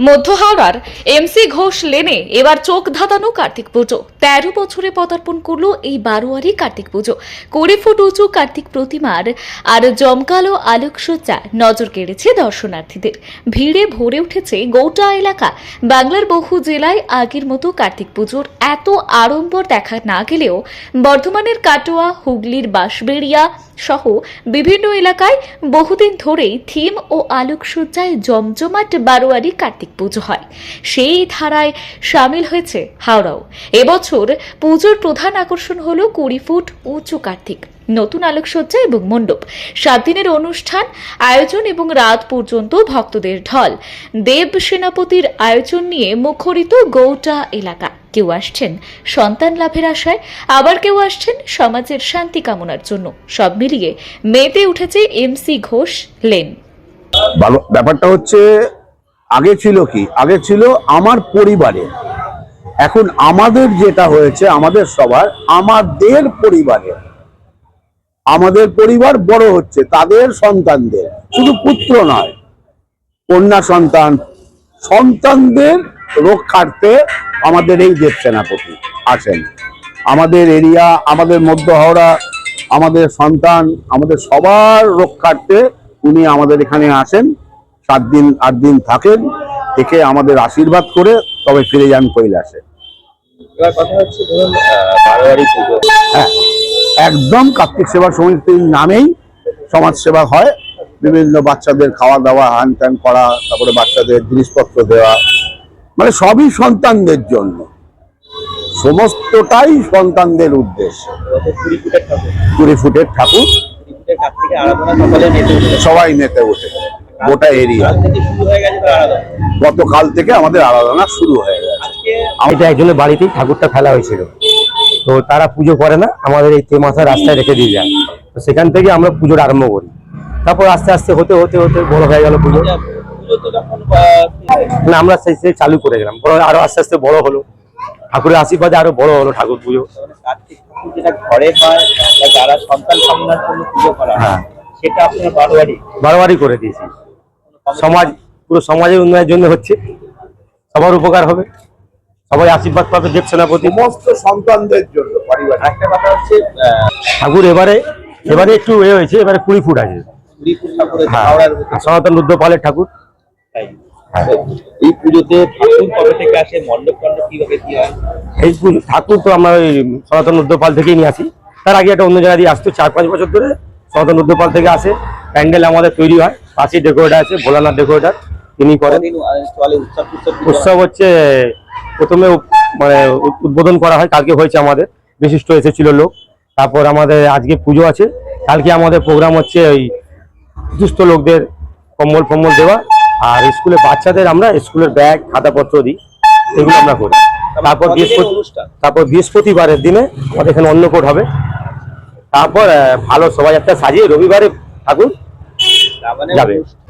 মধ্য হাওড়ার এমসি ঘোষ লেনে এবার চোখ ধাঁধানো কার্তিক পুজো। তেরো বছরে পদার্পণ করল এই বারোয়ারি কার্তিক পুজো। কুড়ি ফুট উঁচু কার্তিক প্রতিমার আর জমকালো আলোকসজ্জা নজর কেড়েছে দর্শনার্থীদের। ভিড়ে ভরে উঠেছে গোটা এলাকা। বাংলার বহু জেলায় আগের মতো কার্তিক পুজোর এত আড়ম্বর দেখা না গেলেও বর্ধমানের কাটোয়া, হুগলির বাঁশবেড়িয়া সহ বিভিন্ন এলাকায় বহুদিন ধরেই থিম ও আলোকসজ্জায় জমজমাট বারোয়ারি কার্তিক পুজো হয়। সেই ধারায় সামিল হয়েছে হাওড়াও। এবছর পুজোর প্রধান আকর্ষণ হলো কুড়ি ফুট উঁচু কার্তিক। নতুন আলোকসজ্জা এবং মণ্ডপ। সাত দিনের অনুষ্ঠান, আয়োজন এবং রাত পর্যন্ত ভক্তদের ঢল। দেব সেনাপতির আয়োজন নিয়ে মুখরিত গোটা এলাকা। কেউ আসছেন সন্তান লাভের আশায়, আবার কেউ আসছেন সমাজের শান্তি কামনার জন্য। সব মিলিয়ে মেতে উঠেছে এমসি ঘোষ লেন। ব্যাপারটা হচ্ছে আগে ছিল কি? আগে ছিল আমার পরিবারে। এখন আমাদের যেটা হয়েছে আমাদের সবার, আমাদের পরিবারে। আমাদের পরিবার বড় হচ্ছে, তাদের সন্তানদের। শুধু পুত্র নয়, কন্যা সন্তান, সন্তানদের রক্ষার্থে আমাদের এই দেব সেনাপতি আছেন। আমাদের এরিয়া, আমাদের মধ্য হাওড়া, আমাদের সন্তান, আমাদের সবার রক্ষার্থে উনি আমাদের এখানে আসেন। সাত দিন আট দিন থাকেন থেকে আমাদের আশীর্বাদ করে তবে ফিরে যান কৈলাসে। হ্যাঁ একদম কার্তিক সেবা সমিতির নামেই সমাজ সেবা হয়। বিভিন্ন বাচ্চাদের খাওয়া দাওয়া হ্যান ত্যান করা তারপরে বাচ্চাদের জিনিসপত্র দেওয়া মানে সবই সন্তানদের জন্য। সমস্তটাই সন্তানদের উদ্দেশ্য। কুড়ি ফুটের ঠাকুর। সবাই মেতে ওঠে গোটা এরিয়া হয়ে গতকাল থেকে আমাদের আরাধনা শুরু হয়ে গেছে। এটা একজনের বাড়িতেই ঠাকুরটা ফেলা হয়েছিল। তো তারা পুজো করে না আমাদের এই তেমাসা রাস্তায় রেখে দিয়ে যায়। তো সেখান থেকে আমরা পুজোর আরম্ভ করি। তারপর আস্তে আস্তে হতে হতে হতে বড় হয়ে গেল পুজো। আহ, না আমরা সেই সেই চালু করে গেলাম। বড় আরও আস্তে আস্তে বড় হলো। ঠাকুরের আশীর্বাদে আরও বড় হলো ঠাকুর পুজো। মানে যেটা ঘরে হয় যারা সন্তান জন্য পুজো করা হ্যাঁ। সেটা আপনার বারোয়ারি? বারবারই করে দিয়েছি। সমাজ পুরো সমাজের উন্নয়নের জন্য হচ্ছে। সবার উপকার হবে। সবাই আশীর্বাদ পাবে দেব সেনাপতি। সমস্ত সন্তানদের জন্য পরিবার একটা কথা হচ্ছে ঠাকুর এবারে এবারে একটু এ হয়েছে এবারে কুড়ি ফুট আছে। হ্যাঁ সনাতন রুদ্রপালের ঠাকুর। এই পুজোতে ঠাকুর কবে থেকে আসে মণ্ডপ টণ্ডপ কীভাবে কি হয়? এই ঠাকুর তো আমরা ওই সনাতন রুদ্রপাল থেকেই নিয়ে আসি। তার আগে একটা অন্য জায়গা দিয়ে আসতো চার পাঁচ বছর ধরে সনাতন রুদ্রপাল থেকে আসে। প্যান্ডেল আমাদের তৈরি হয়। পাশেই ডেকোরেটার আছে ভোলানাথ ডেকোরেটার তিনি করেন। উৎসব হচ্ছে প্রথমে মানে উদ্বোধন করা হয় কালকে হয়েছে আমাদের বিশিষ্ট এসেছিল লোক। তারপর আমাদের আজকে পুজো আছে। কালকে আমাদের প্রোগ্রাম হচ্ছে ওই দুস্থ লোকদের কম্বল ফম্বল দেওয়া আর স্কুলে বাচ্চাদের আমরা স্কুলের ব্যাগ খাতাপত্র দিই এগুলো আমরা করি। তারপর বৃহস্পতি তারপর বৃহস্পতিবারের দিনে আমাদের এখানে অন্নকূট হবে। তারপর ভালো শোভাযাত্রা সাজিয়ে রবিবারে ঠাকুর মানে যাবে। অনুষ্ঠান